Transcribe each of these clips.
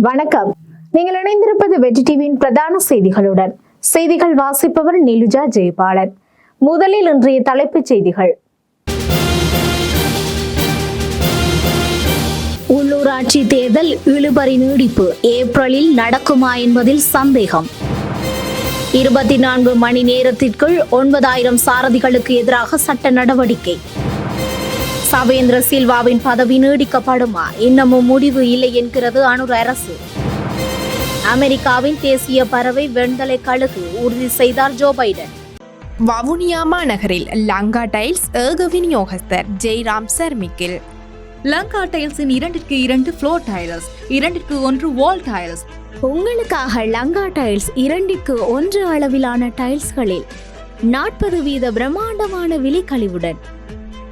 வணக்கம். நீங்கள் இணைந்திருப்பது வெற்றி டிவியின் பிரதான செய்திகளுடன். செய்திகள் வாசிப்பவர் நிலுஜா ஜெயபாலன். முதலில் இன்றைய தலைப்புச் செய்திகள். உள்ளூராட்சி தேர்தல் இழுபறி நீடிப்பு ஏப்ரலில் நடக்குமா என்பதில் சந்தேகம். இருபத்தி நான்கு மணி நேரத்திற்குள் ஒன்பதாயிரம் சாரதிகளுக்கு எதிராக சட்ட நடவடிக்கை. சவேந்திர சில்வாவின் பதவி நீடிக்கப்படுமா? இன்னமும் முடிவு இல்லை என்கிறது அனுர் அரசு. அமெரிக்காவின் தேசிய பறவை வெண்தலை கழுகு உறுதி செய்தார் ஜோ பைடன். வவுனியா மாநகரில் லங்கா டைல்ஸ் ஏக விநியோகஸ்தர் ஜெய்ராம் சர்மிக்கில். லங்கா டைல்ஸின் இரண்டிற்கு இரண்டு ஃப்ளோர் டைல்ஸ் இரண்டிற்கு ஒன்று வால் டைல்ஸ் உங்களுக்காக லங்கா டைல்ஸ் இரண்டிற்கு ஒன்று அளவிலான டைல்ஸ்களில் நாற்பது வீத பிரம்மாண்டமான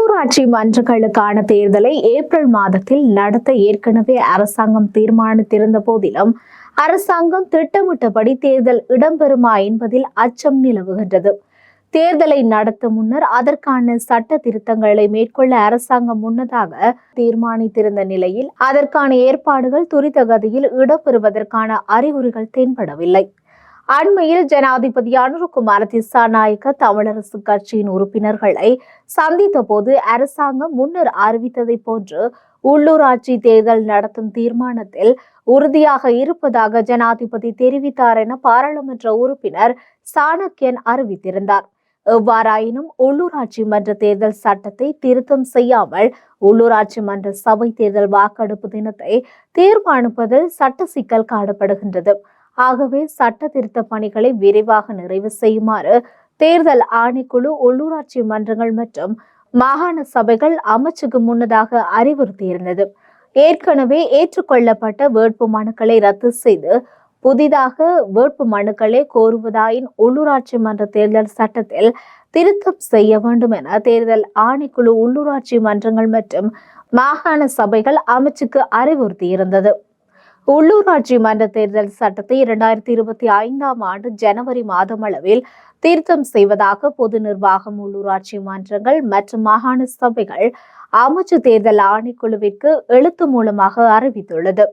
உள்ளூராட்சி மன்றங்களுக்கான தேர்தலை ஏப்ரல் மாதத்தில் நடத்த ஏற்கனவே அரசாங்கம் தீர்மானித்திருந்த போதிலும் அரசாங்கம் திட்டமிட்டபடி தேர்தல் இடம்பெறுமா என்பதில் அச்சம் நிலவுகின்றது. தேர்தலை நடத்த முன்னர் அதற்கான சட்ட திருத்தங்களை மேற்கொள்ள அரசாங்கம் முன்னதாக தீர்மானித்திருந்த நிலையில் அதற்கான ஏற்பாடுகள் துரித கதியில் இடம்பெறுவதற்கான அறிகுறிகள் தென்படவில்லை. அண்மையில் ஜனாதிபதி அனுருகுமார திசாநாயக்க தமிழரசு கட்சியின் உறுப்பினர்களை சந்தித்த போது அரசாங்கம் முன்னர் அறிவித்ததை போன்று உள்ளூராட்சி தேர்தல் நடத்தும் தீர்மானத்தில் உறுதியாக இருப்பதாக ஜனாதிபதி தெரிவித்தார் என பாராளுமன்ற உறுப்பினர் சாணக்கியன் அறிவித்திருந்தார். எவ்வாறாயினும் உள்ளூராட்சி மன்ற தேர்தல் சட்டத்தை திருத்தம் செய்யாமல் உள்ளூராட்சி மன்ற சபை தேர்தல் வாக்கெடுப்பு தினத்தை தீர்மானிப்பதில் சட்ட சிக்கல் காணப்படுகின்றது. ஆகவே சட்ட திருத்த பணிகளை விரைவாக நிறைவு செய்யுமாறு தேர்தல் ஆணைக்குழு உள்ளூராட்சி மன்றங்கள் மற்றும் மாகாண சபைகள் அமைச்சுக்கு முன்னதாக அறிவுறுத்தியிருந்தது. ஏற்கனவே ஏற்றுக்கொள்ளப்பட்ட வேட்பு மனுக்களை ரத்து செய்து புதிதாக வேட்பு மனுக்களை கோருவதாயின் உள்ளூராட்சி மன்ற தேர்தல் சட்டத்தில் திருத்தம் செய்ய வேண்டும் என தேர்தல் ஆணைக்குழு உள்ளூராட்சி மன்றங்கள் மற்றும் மாகாண சபைகள் அமைச்சுக்கு அறிவுறுத்தியிருந்தது. உள்ளூராட்சி மன்ற தேர்தல் சட்டத்தை இரண்டாயிரத்தி இருபத்தி ஐந்தாம் ஆண்டு ஜனவரி மாதம் அளவில் திருத்தம் செய்வதாக பொது நிர்வாகம் உள்ளூராட்சி மன்றங்கள் மற்றும் மாகாண சபைகள் அமைச்சு தேர்தல் ஆணைக்குழுவிற்கு எழுத்து மூலமாக அறிவித்துள்ளது.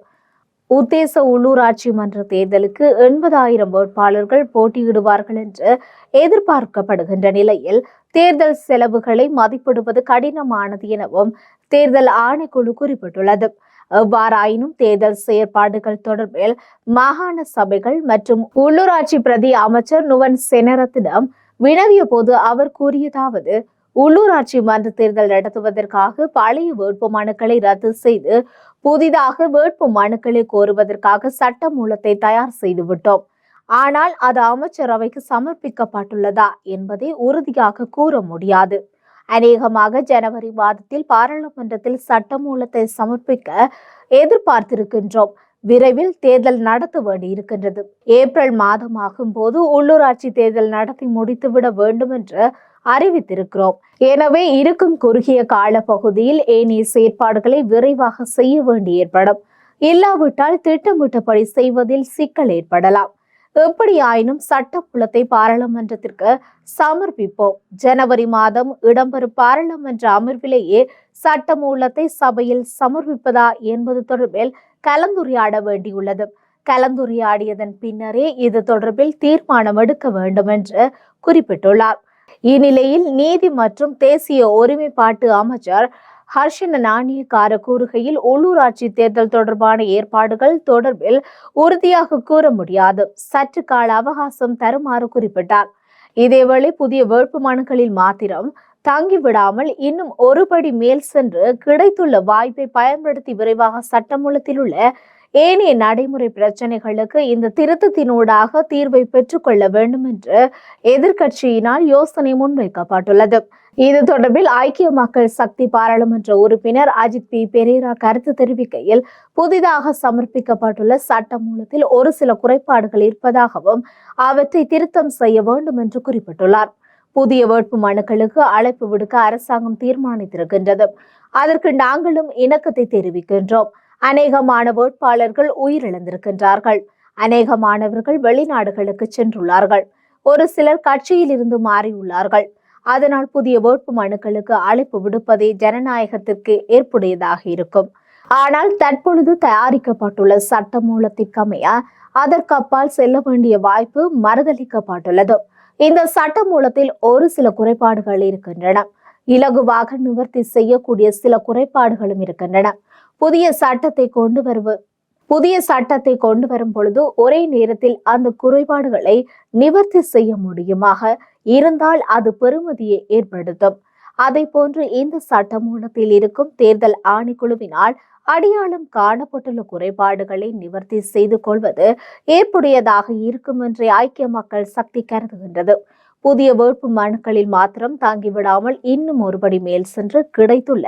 உத்தேச உள்ளூராட்சி மன்ற தேர்தலுக்கு எண்பதாயிரம் வேட்பாளர்கள் போட்டியிடுவார்கள் என்று எதிர்பார்க்கப்படுகின்ற நிலையில் தேர்தல் செலவுகளை மதிப்பிடுவது கடினமானது எனவும் தேர்தல் ஆணைக்குழு குறிப்பிட்டுள்ளது. எவ்வாறாயினும் தேர்தல் செயற்பாடுகள் தொடர்பில் மாகாண சபைகள் மற்றும் உள்ளூராட்சி பிரதி அமைச்சர் நுவன் செனரத்திடம் வினவிய போது அவர் கூறியதாவது உள்ளூராட்சி மன்ற தேர்தல் நடத்துவதற்காக பழைய வேட்பு மனுக்களை ரத்து செய்து புதிதாக வேட்பு மனுக்களை கோருவதற்காக சட்ட மூலத்தை தயார் செய்துவிட்டோம். ஆனால் அது அமைச்சரவைக்கு சமர்ப்பிக்கப்பட்டுள்ளதா என்பதை உறுதியாக கூற முடியாது. அநேகமாக ஜனவரி மாதத்தில் பாராளுமன்றத்தில் சட்டமூலத்தை சமர்ப்பிக்க எதிர்பார்த்திருக்கின்றோம். விரைவில் தேர்தல் நடத்த வேண்டியிருக்கின்றது. ஏப்ரல் மாதமாகும் போது உள்ளூராட்சி தேர்தல் நடத்தி முடித்துவிட வேண்டும் என்று அறிவித்திருக்கிறோம். எனவே இருக்கும் குறுகிய கால பகுதியில் ஏனைய செயற்பாடுகளை விரைவாக செய்ய வேண்டி ஏற்படும். இல்லாவிட்டால் திட்டமிட்டபடி செய்வதில் சிக்கல் ஏற்படலாம். எப்படியாயினும் சட்டப்புலத்தை பாராளுமன்றத்திற்கு சமர்ப்பிப்போம். ஜனவரி மாதம் இடம்பெறும் பாராளுமன்ற அமர்விலேயே சட்டமூலத்தை சபையில் சமர்ப்பிப்பதா என்பது தொடர்பில் கலந்துரையாட வேண்டியுள்ளது. கலந்துரையாடியதன் பின்னரே இது தொடர்பில் தீர்மானம் எடுக்க வேண்டும் என்று குறிப்பிட்டுள்ளார். இந்நிலையில் நீதி மற்றும் தேசிய ஒருமைப்பாட்டு அமைச்சர் ஹர்ஷன நாணயக்கார கூறுகையில் உள்ளூராட்சி தேர்தல் தொடர்பான ஏற்பாடுகள் தொடர்பில் உறுதியாக கூற முடியாது. சற்று கால அவகாசம் தருமாறு குறிப்பிட்டார். இதேவேளை புதிய வேட்புமனுக்களில் மாத்திரம் தங்கிவிடாமல் இன்னும் ஒருபடி மேல் சென்று கிடைத்துள்ள வாய்ப்பை பயன்படுத்தி விரைவாக சட்டமூலத்தில் உள்ள ஏனைய நடைமுறை பிரச்சனைகளுக்கு இந்த திருத்தத்தினூடாக தீர்வை பெற்றுக்கொள்ள வேண்டும் என்று எதிர்க்கட்சியினால் யோசனை முன்வைக்கப்பட்டுள்ளது. இது தொடர்பில் ஐக்கிய மக்கள் சக்தி பாராளுமன்ற உறுப்பினர் அஜித் பி. பெரேரா கருத்து தெரிவிக்கையில் புதிதாக சமர்ப்பிக்கப்பட்டுள்ள சட்டமூலத்தில் ஒரு சில குறைபாடுகள் இருப்பதாகவும் அவற்றை திருத்தம் செய்ய வேண்டும் என்று குறிப்பிட்டுள்ளார். புதிய வேட்பு மனுக்களுக்கு அழைப்பு விடுக்க அரசாங்கம் தீர்மானித்திருக்கின்றது. அதற்கு நாங்களும் இணக்கத்தை தெரிவிக்கின்றோம். அநேகமான வேட்பாளர்கள் உயிரிழந்திருக்கின்றார்கள். அநேகமானவர்கள் வெளிநாடுகளுக்கு சென்றுள்ளார்கள். ஒரு சிலர் கட்சியில் இருந்து மாறியுள்ளார்கள். அதனால் புதிய வேட்பு மனுக்களுக்கு அழைப்பு விடுப்பதே ஜனநாயகத்திற்கு ஏற்புடையதாக இருக்கும். ஆனால் தற்பொழுது தயாரிக்கப்பட்டுள்ள சட்ட மூலத்திற்கமைய அதற்கப்பால் செல்ல வேண்டிய வாய்ப்பு மறுதளிக்கப்பட்டுள்ளது. இந்த சட்ட மூலத்தில் ஒரு சில குறைபாடுகள் இருக்கின்றன. இலகுவாக நிவர்த்தி செய்யக்கூடிய சில குறைபாடுகளும் இருக்கின்றன. புதிய சட்டத்தை கொண்டு வருவ. புதிய சட்டத்தை கொண்டு வரும் பொழுது ஒரே நேரத்தில் அந்த குறைபாடுகளை நிவர்த்தி செய்ய முடியுமாக. இருந்தால் அது பெறுமதியை ஏற்படுத்தும். அதை போன்று இந்த சட்டமூலத்தில் இருக்கும் தேர்தல் ஆணைக்குழுவினால் அடையாளம் காணப்பட்டுள்ள குறைபாடுகளை நிவர்த்தி செய்து கொள்வது ஏற்புடையதாக இருக்கும் என்று ஐக்கிய மக்கள் சக்தி கருதுகின்றது. புதிய வேட்பு மனுக்களில் மாத்திரம் தாங்கிவிடாமல் இன்னும் ஒருபடி மேல் சென்று கிடைத்துள்ள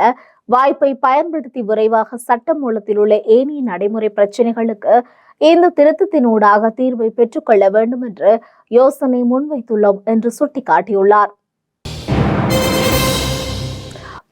வாய்ப்பை பயன்படுத்தி விரைவாக சட்டமூலத்தில் உள்ள ஏனைய நடைமுறை பிரச்சனைகளுக்கு இந்த திருத்தத்தினூடாக தீர்வை பெற்றுக்கொள்ள வேண்டும் என்று யோசனை முன்வைத்துள்ளோம் என்று சுட்டிக்காட்டியுள்ளார்.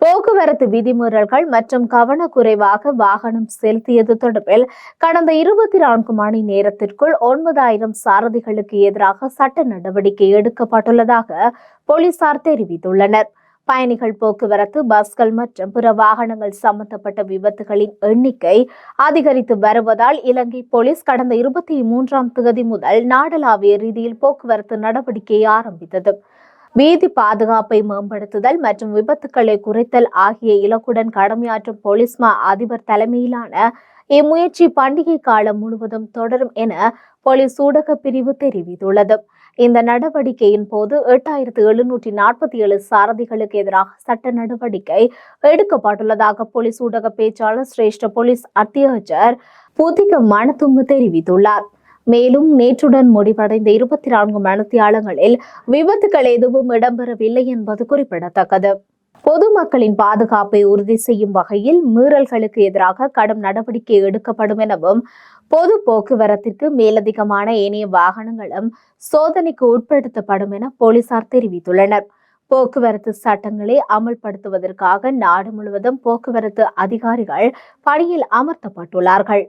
போக்குவரத்து விதிமுறைகள் மற்றும் கவனக்குறைவாக வாகனம் செலுத்தியது தொடர்பில் கடந்த இருபத்தி நான்கு மணி நேரத்திற்குள் ஒன்பதாயிரம் சாரதிகளுக்கு எதிராக சட்ட நடவடிக்கை எடுக்கப்பட்டுள்ளதாக போலீசார் தெரிவித்துள்ளனர். பயணிகள் போக்குவரத்து பஸ்கள் மற்றும் பிற வாகனங்கள் சம்பந்தப்பட்ட விபத்துகளின் எண்ணிக்கை அதிகரித்து வருவதால் இலங்கை போலீஸ் கடந்த இருபத்தி மூன்றாம் தேதி முதல் நாடளாவிய ரீதியில் போக்குவரத்து நடவடிக்கையை ஆரம்பித்தது. வீதி பாதுகாப்பை மேம்படுத்துதல் மற்றும் விபத்துக்களை குறைத்தல் ஆகிய இலக்குடன் கடமையாற்றும் போலீஸ் மா அதிபர் தலைமையிலான இம்முயற்சி பண்டிகை காலம் முழுவதும் தொடரும் என போலீஸ் ஊடக பிரிவு தெரிவித்துள்ளது. இந்த நடவடிக்கையின் போது எட்டாயிரத்து எழுநூற்றி நாற்பத்தி ஏழு சாரதிகளுக்கு எதிராக சட்ட நடவடிக்கை எடுக்கப்பட்டுள்ளதாக போலீஸ் ஊடக பேச்சாளர் சிரேஷ்ட போலீஸ் அத்தியட்சர் புதிக மனதுங்கு தெரிவித்துள்ளார். மேலும் நேற்றுடன் முடிவடைந்த இருபத்தி நான்கு மணித்தியாலங்களில் விபத்துகள் எதுவும் இடம்பெறவில்லை என்பது குறிப்பிடத்தக்கது. பொதுமக்களின் பாதுகாப்பை உறுதி செய்யும் வகையில் மீறல்களுக்கு எதிராக கடும் நடவடிக்கை எடுக்கப்படும் எனவும் பொது போக்குவரத்திற்கு மேலதிகமான ஏனைய வாகனங்களும் சோதனைக்கு உட்படுத்தப்படும் என போலீசார் தெரிவித்துள்ளனர். போக்குவரத்து சட்டங்களை அமல்படுத்துவதற்காக நாடு முழுவதும் போக்குவரத்து அதிகாரிகள் பணியில் அமர்த்தப்பட்டுள்ளார்கள்.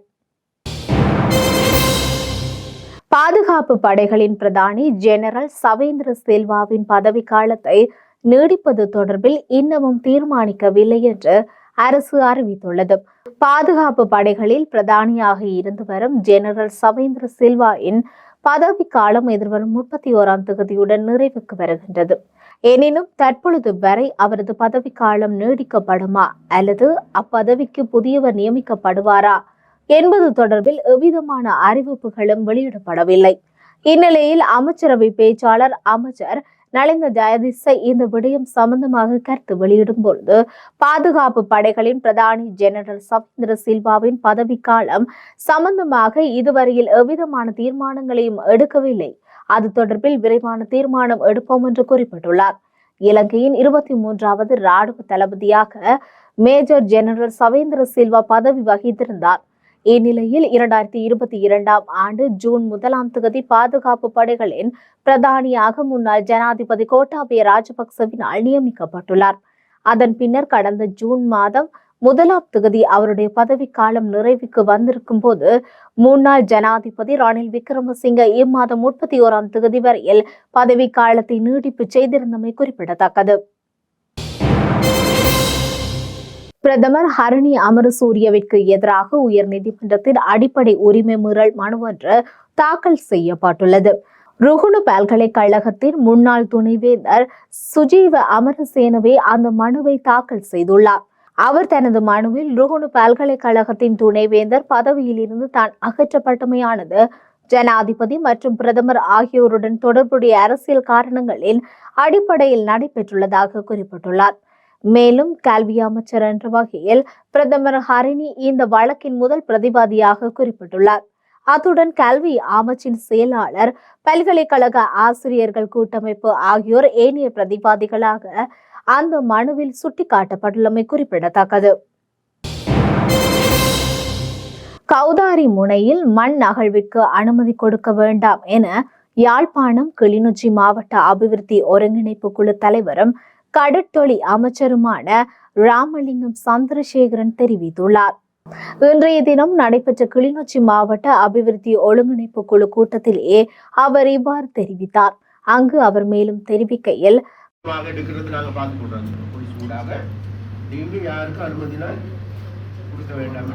பாதுகாப்பு படைகளின் பிரதானி ஜெனரல் சவேந்திர சில்வாவின் பதவி காலத்தை நீடிப்பது தொடர்பில் இன்னமும் தீர்மானிக்கவில்லை என்று அரசு அறிவித்துள்ளது. பாதுகாப்பு படைகளில் பிரதானியாக இருந்து வரும் ஜெனரல் சவேந்திர சில்வாவின் பதவி காலம் எதிர்வரும் முப்பத்தி ஓராம் தொகுதியுடன் நிறைவுக்கு வருகின்றது. எனினும் தற்பொழுது வரை அவரது பதவி காலம் நீடிக்கப்படுமா அல்லது அப்பதவிக்கு புதியவர் நியமிக்கப்படுவாரா என்பது தொடர்பில் எவ்விதமான அறிவிப்புகளும் வெளியிடப்படவில்லை. இந்நிலையில் அமைச்சரவை பேச்சாளர் அமைச்சர் நலிந்த ஜெயதிச இந்த விடயம் சம்பந்தமாக கருத்து வெளியிடும் பொழுது பாதுகாப்பு படைகளின் பிரதானி ஜெனரல் சவேந்திர சில்வாவின் பதவிக்காலம் சம்பந்தமாக இதுவரையில் எவ்விதமான தீர்மானங்களையும் எடுக்கவில்லை. அது தொடர்பில் விரைவான தீர்மானம் எடுப்போம் என்று குறிப்பிட்டுள்ளார். இலங்கையின் இருபத்தி மூன்றாவது ராணுவ தளபதியாக மேஜர் ஜெனரல் சவேந்திர சில்வா பதவி வகித்திருந்தார். இந்நிலையில் இரண்டாயிரத்தி இருபத்தி இரண்டாம் ஆண்டு ஜூன் முதலாம் தேதி பாதுகாப்பு படைகளின் பிரதானியாக முன்னாள் ஜனாதிபதி கோட்டாபய ராஜபக்சவினால் நியமிக்கப்பட்டுள்ளார். அதன் பின்னர் கடந்த ஜூன் மாதம் முதலாம் தொகுதி அவருடைய பதவிக்காலம் நிறைவுக்கு வந்திருக்கும் போது முன்னாள் ஜனாதிபதி ரணில் விக்ரமசிங்க இம்மாதம் முப்பத்தி ஓராம் தொகுதி வரையில் பதவிக்காலத்தை நீட்டிப்பு செய்திருந்தமை குறிப்பிடத்தக்கது. பிரதமர் ஹரணி அமரசூரியவிற்கு எதிராக உயர் நீதிமன்றத்தின் அடிப்படை உரிமை மீறல் மனு ஒன்று தாக்கல் செய்யப்பட்டுள்ளது. ருகுணு பல்கலைக்கழகத்தின் முன்னாள் துணைவேந்தர் சுஜீவ அமரசேனவே அந்த மனுவை தாக்கல் செய்துள்ளார். அவர் தனது மனுவில் ருகுணு பல்கலைக்கழகத்தின் துணைவேந்தர் பதவியில் இருந்து தான் அகற்றப்பட்டமையானது. ஜனாதிபதி மற்றும் பிரதமர் ஆகியோருடன் தொடர்புடைய அரசியல் காரணங்களின் அடிப்படையில் நடைபெற்றுள்ளதாக குறிப்பிட்டுள்ளார். மேலும் கல்வி அமைச்சர் என்ற வகையில் பிரதமர் ஹரிணி இந்த வழக்கின் முதல் பிரதிவாதியாக குறிப்பிட்டுள்ளார். அத்துடன் கல்வி அமைச்சின் செயலாளர் பல்கலைக்கழக ஆசிரியர்கள் கூட்டமைப்பு ஆகியோர் ஏனைய பிரதிவாதிகளாக அந்த மனுவில் சுட்டிக்காட்டப்பட்டுள்ளமை குறிப்பிடத்தக்கது. கௌதாரி முனையில் மண் அகழ்விற்கு அனுமதி கொடுக்க வேண்டாம் என யாழ்ப்பாணம் கிளிநொச்சி மாவட்ட அபிவிருத்தி ஒருங்கிணைப்பு குழு தலைவரும் கடற்தொழி அமைச்சருமான ராமலிங்கம் சந்திரசேகரன் தெரிவித்துள்ளார். இன்றைய தினம் நடைபெற்ற கிளிநொச்சி மாவட்ட அபிவிருத்தி ஒழுங்கிணைப்பு குழு கூட்டத்திலேயே அவர் இவ்வாறு தெரிவித்தார். அங்கு அவர் மேலும் தெரிவிக்கையில் யாருக்கும் அனுமதினால் கொடுக்க வேண்டாம்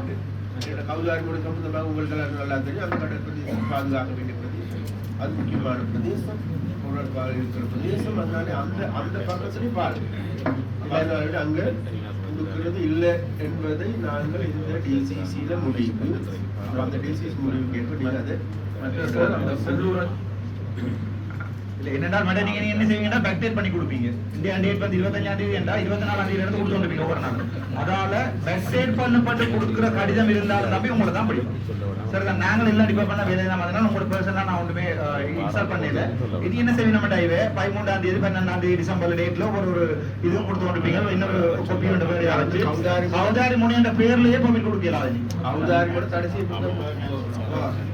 என்று கவுதாரி முறை சம்பந்தமாக உங்களுக்கு நல்லா தெரியும். அந்த கடல் பிரதேசம் பாதுகாக்க வேண்டிய பிரதேசம் அது முக்கியமான பிரதேசம். உணர்வாக இருக்கிற பிரதேசம். அதனால அந்த அந்த பக்கத்துலையும் பாருங்க அங்கே கொடுக்கிறது இல்லை என்பதை நாங்கள் இந்த டிசிசியில முடிவு. அந்த டிசிசி முடிவுக்கு ஏற்ப நீங்கள் அதை இல்ல என்னடா மேடம் நீங்க என்ன செய்வீங்கன்னா பேக் டேட் பண்ணி கொடுப்பீங்க. இந்தியா டேட் வந்து இருபத்தஞ்சாம் தேதி என்றா இருபத்தி நாலாம் தேதி இருந்து கொடுத்து வந்துருப்பீங்க ஒவ்வொரு நாள் அதால பேக் டேட் பண்ணப்பட்டு கொடுக்குற கடிதம் இருந்தாலும் நம்பி உங்களை தான் படிக்கும். சார் நாங்கள் எல்லாம் டிபார்ட்மெண்ட் வேலை தான் அதனால உங்களோட பர்சனலா நான் ஒன்றுமே இன்ஸ்டால் பண்ணல. இது என்ன செய்வீங்க நம்ம டைவே பதிமூன்றாம் தேதி பன்னெண்டாம் தேதி டிசம்பர் டேட்ல ஒரு ஒரு இதுவும் கொடுத்து வந்துருப்பீங்க இன்னொரு கொப்பி ரெண்டு பேர் ஆச்சு கவுதாரி முனி என்ற பேர்லயே பர்மிட் கொடுக்கலாம் அது கவுதாரி கூட தடை செய்யப்பட்ட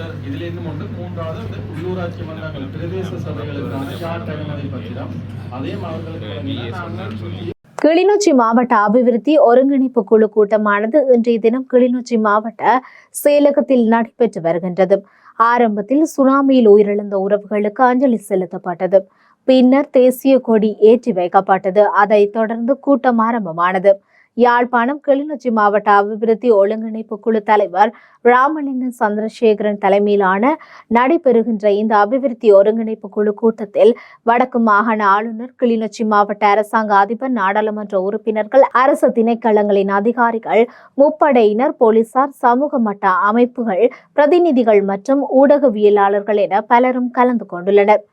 சார் இதுல ஒன்று மூன்றாவது வந்து உள்ளூராட்சி மன்றங்கள் பிரதேச சபைகளுக்கான சார்ட் பத்திரம் அதையும் அவர்களுக்கு கிளிநொச்சி மாவட்ட அபிவிருத்தி ஒருங்கிணைப்பு குழு கூட்டமானது இன்றைய தினம் கிளிநொச்சி மாவட்ட செயலகத்தில் நடைபெற்று வருகின்றது. ஆரம்பத்தில் சுனாமியில் உயிரிழந்த உறவுகளுக்கு அஞ்சலி செலுத்தப்பட்டது. பின்னர் தேசிய கொடி ஏற்றி வைக்கப்பட்டது. அதைத் தொடர்ந்து கூட்டம் ஆரம்பமானது. யாழ்ப்பாணம் கிளிநொச்சி மாவட்ட அபிவிருத்தி ஒழுங்கிணைப்பு குழு தலைவர் ராமலிங்கம் சந்திரசேகரன் தலைமையிலான நடைபெறுகின்ற இந்த அபிவிருத்தி ஒருங்கிணைப்பு குழு கூட்டத்தில் வடக்கு மாகாண ஆளுநர் கிளிநொச்சி மாவட்ட அரசாங்க அதிபர் நாடாளுமன்ற உறுப்பினர்கள் அரசு திணைக்களங்களின் அதிகாரிகள் முப்படையினர் போலீசார் சமூக மட்ட அமைப்புகள் பிரதிநிதிகள் மற்றும் ஊடகவியலாளர்கள் என பலரும் கலந்து கொண்டுள்ளனர்.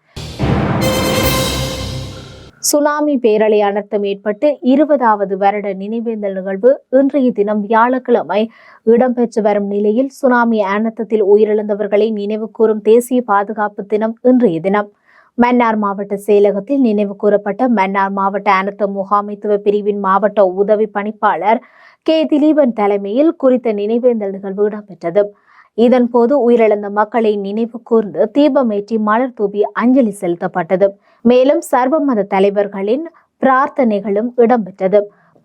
சுனாமி பேரலை அனர்த்தம் ஏற்பட்டு இருபதாவது வருட நினைவேந்தல் நிகழ்வு இன்றைய தினம் வியாழக்கிழமை இடம்பெற்று வரும் நிலையில் சுனாமி அனர்த்தத்தில் உயிரிழந்தவர்களை நினைவு கூறும் தேசிய பாதுகாப்பு தினம் இன்றைய தினம். மன்னார் மாவட்ட செயலகத்தில் நினைவு கூறப்பட்ட மன்னார் மாவட்ட அனர்த்த முகாமைத்துவ பிரிவின் மாவட்ட உதவி பணிப்பாளர் கே. திலீபன் தலைமையில் குறித்த நினைவேந்தல் நிகழ்வு இடம்பெற்றது. இதன்போது உயிரிழந்த மக்களை நினைவு கூர்ந்து தீபமேற்றி மலர் தூவி அஞ்சலி செலுத்தப்பட்டது. மேலும் சர்வ மத தலைவர்களின் பிரார்த்தனைகளும் இடம்பெற்றது.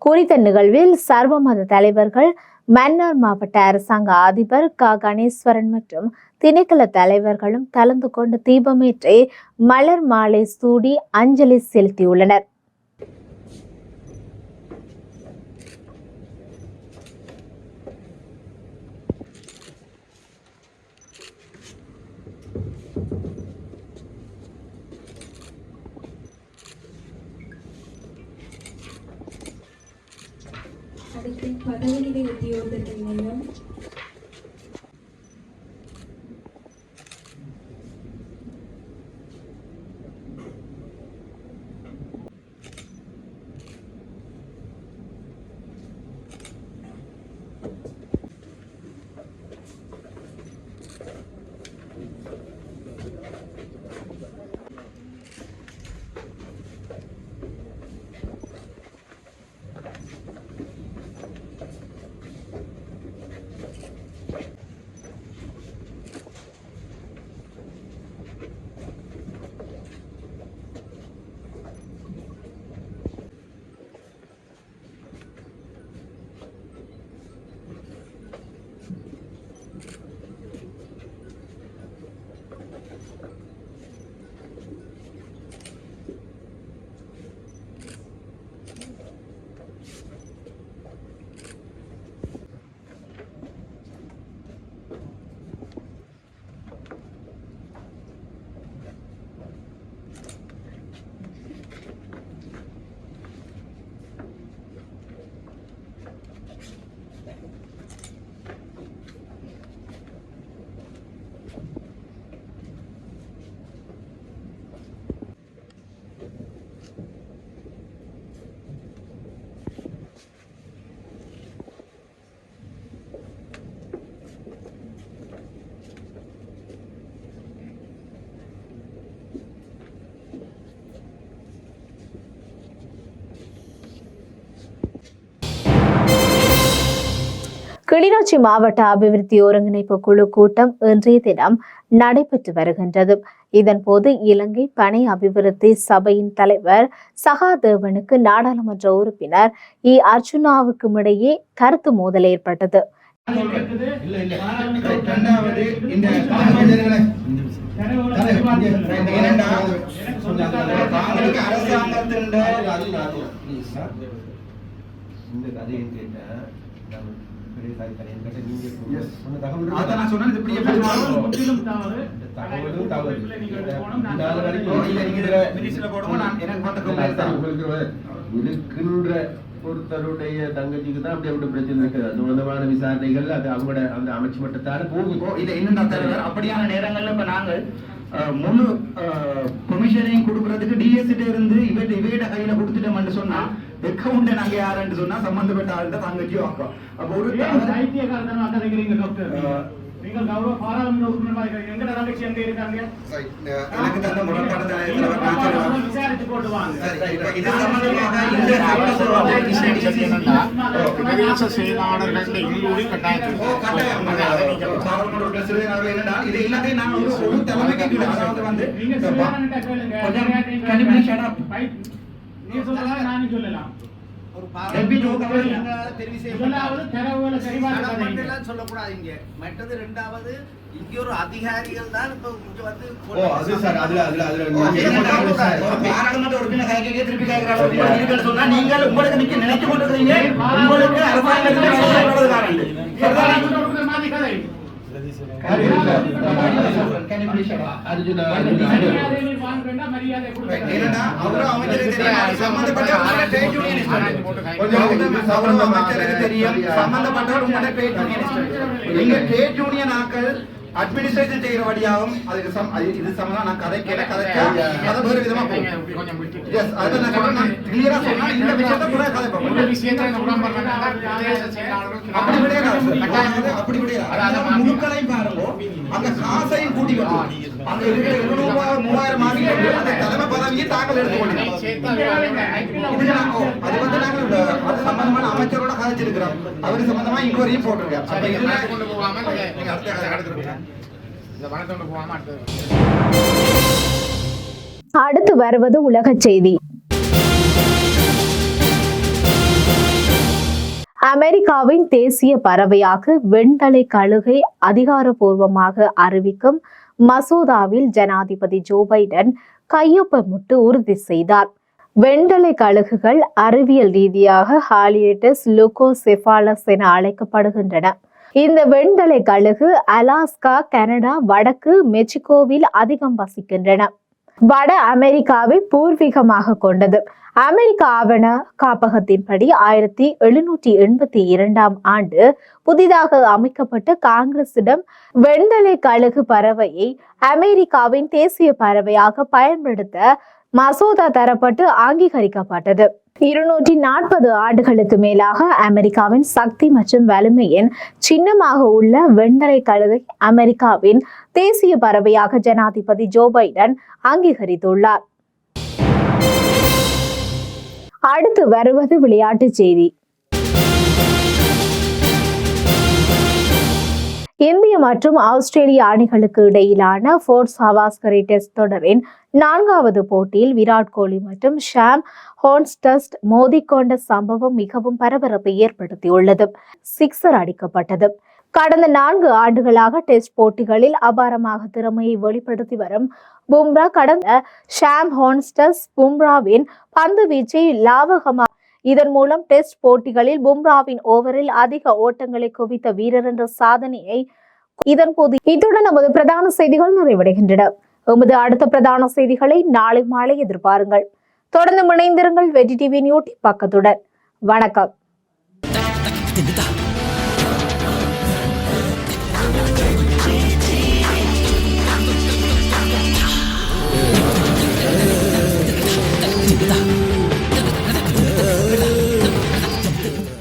குறித்த நிகழ்வில் சர்வ மத தலைவர்கள் மன்னார் மாவட்ட அரசாங்க அதிபர் க. கணேஸ்வரன் மற்றும் திணைக்கள தலைவர்களும் கலந்து கொண்டு தீபமேற்றி மலர் மாலை சூடி அஞ்சலி செலுத்தியுள்ளனர். அடுத்து பதவிநிலை உத்தியோகத்தர்கள் கிளிநொச்சி மாவட்ட அபிவிருத்தி ஒருங்கிணைப்பு குழு கூட்டம் இன்றைய தினம் நடைபெற்று வருகின்றது இதன்போது இலங்கை பனை அபிவிருத்தி சபையின் தலைவர் சகாதேவனுக்கு நாடாளுமன்ற உறுப்பினர் இ அர்ஜுனாவுக்கும் இடையே கருத்து மோதல் ஏற்பட்டது அரசாங்கத்தின் இது இருக்கின்ற ஒருத்தருடைய தங்கச்சிக்கு தான் அப்படி அப்படி பிரச்சனை இருக்குது. அது சம்பந்தமான விசாரணைகள் அது அவங்களோட அந்த அமைச்சு மட்டத்தால இப்போ இல்ல இன்னும் தலைவர் அப்படியான நேரங்கள்ல இப்ப நாங்கள் அஹ், முழு கொமிஷனையும் கொடுக்கறதுக்கு டிஎஸ்சிட்ட இருந்து இவட்ட இவையிட்ட கையில கொடுத்துட்டோம்னு சொன்னா அக்கௌண்ட் நாங்க யாருன்னு சொன்னா சம்பந்தப்பட்ட ஆள்கிட்ட தங்கச்சியோ அக்கா. அப்ப ஒரு பைத்தியக்காரத்தனம் அக்கறைக்கிறீங்க டாக்டர் அஹ், நீங்கள் கௌரவ பாராளுமன்ற உறுப்பினராக தங்கச்சி எங்க இருக்காங்க? எனக்கு தந்த முரண்பாடு தலைவர். விசாரிச்சு செயலாளர்கள் கட்டாயம். இது எல்லாத்தையும் நான் ஒரு அதாவது வந்து சொல்லலாம் நானும் சொல்லலாம். மற்றது ரெண்டாவது இங்க ஒரு அதிகாரிகள் தான் இப்ப இங்க வந்து பாராளுமன்ற உறுப்பினர் கேட்க திருப்பி கேட்கிறாங்க உங்களுக்கு இருக்குன்னு சொன்னா நீங்கள் உங்களுக்கு நினைச்சு கொண்டிருக்கிறீங்க. உங்களுக்கு அரசாங்கத்தில் சம்பந்தப்பட்டவர் உங்களோட trade unionist. ஆக்கள் administration செய்கிற வழியாகும் அதுக்கு சம் இது சம்பந்தம் நான் கதை கேட்ட கதை வேறு விதமா போகும் Yes, அதை நான் சொல்றேன் ஆ சொன்னா இந்த விஷயத்தை கூட கதை இந்த பார்ப்போம் விஷயத்தை இந்த உடம்பு பிரதேச செயலாளர்கள் அப்படி கிடையாது அப்படி கிடையாது முழுக்களையும் பாருங்க அந்த காசையும் கூட்டி வந்து அங்க இருக்கிற இருநூறு ரூபாய் மூவாயிரம் கொண்டு அந்த தலைமை பதவியை தாக்கல் எடுத்துக்கொள்ளுங்க அது வந்து அது சம்பந்தமான அமைச்சரோட கதைச்சிருக்கிறோம் அவரு சம்பந்தமா இன்கொயரியும் போட்டிருக்கேன் அப்ப சரி, இதுல இந்த போகாம அடுத்தது அடுத்து வருவது உலக செய்தி. அமெரிக்காவின் தேசிய பறவையாக வெண்தலை கழுகை அதிகாரப்பூர்வமாக அறிவிக்கும் மசோதாவில் ஜனாதிபதி ஜோ பைடன் கையொப்பமிட்டு உறுதி செய்தார். வெண்தலை கழுகுகள் அறிவியல் ரீதியாக ஹாலியேட்டஸ் லுகோசெஃபாலஸ் என அழைக்கப்படுகின்றன. இந்த வெண்தலை கழுகு அலாஸ்கா கனடா வடக்கு மெக்சிகோவில் அதிகம் வசிக்கின்றன. வட அமெரிக்காவை பூர்வீகமாக கொண்டது. அமெரிக்க ஆவண காப்பகத்தின்படி ஆயிரத்தி எழுநூற்றி எண்பத்தி இரண்டாம் ஆண்டு புதிதாக அமைக்கப்பட்ட காங்கிரசிடம் வெண்தலை கழுகு பறவையை அமெரிக்காவின் தேசிய பறவையாக பயன்படுத்த மசோதா தரப்பட்டு அங்கீகரிக்கப்பட்டது. இருநூற்றி நாற்பது ஆண்டுகளுக்கு மேலாக அமெரிக்காவின் சக்தி மற்றும் வலிமையின் சின்னமாக உள்ள வெண்தலை கழுதை அமெரிக்காவின் தேசிய பறவையாக ஜனாதிபதி ஜோ பைடன் அங்கீகரித்துள்ளார். அடுத்து வருவது விளையாட்டு செய்தி. இந்திய மற்றும் ஆஸ்திரேலிய அணிகளுக்கு இடையிலான ஃபோர்ட் ஹவாஸ்கரி டெஸ்ட் தொடரின் நான்காவது போட்டியில் விராட் கோலி மற்றும் ஷாம் ஹோன்ஸ்டஸ்ட் மோதிக்கொண்ட சம்பவம் மிகவும் பரபரப்பை ஏற்படுத்தியுள்ளது. சிக்ஸர் அடிக்கப்பட்டது. கடந்த நான்கு ஆண்டுகளாக டெஸ்ட் போட்டிகளில் அபாரமாக திறமையை வெளிப்படுத்தி வரும் பும்ரா கடந்த ஷாம் ஹோன்ஸ்டஸ் பும்ராவின் பந்து வீச்சை லாவகமாக இதன் மூலம் டெஸ்ட் போட்டிகளில் பும்ராவின் ஓவரில் அதிக ஓட்டங்களை குவித்த வீரர் என்ற சாதனையை இதன் போது இத்துடன் நமது பிரதான செய்திகள் நிறைவடைகின்றன. எமது அடுத்த பிரதான செய்திகளை நாளை மாலை எதிர்பாருங்கள். தொடர்ந்து இணைந்திருங்கள் வெற்றி டிவி நியூட்டி பக்கத்துடன். வணக்கம்.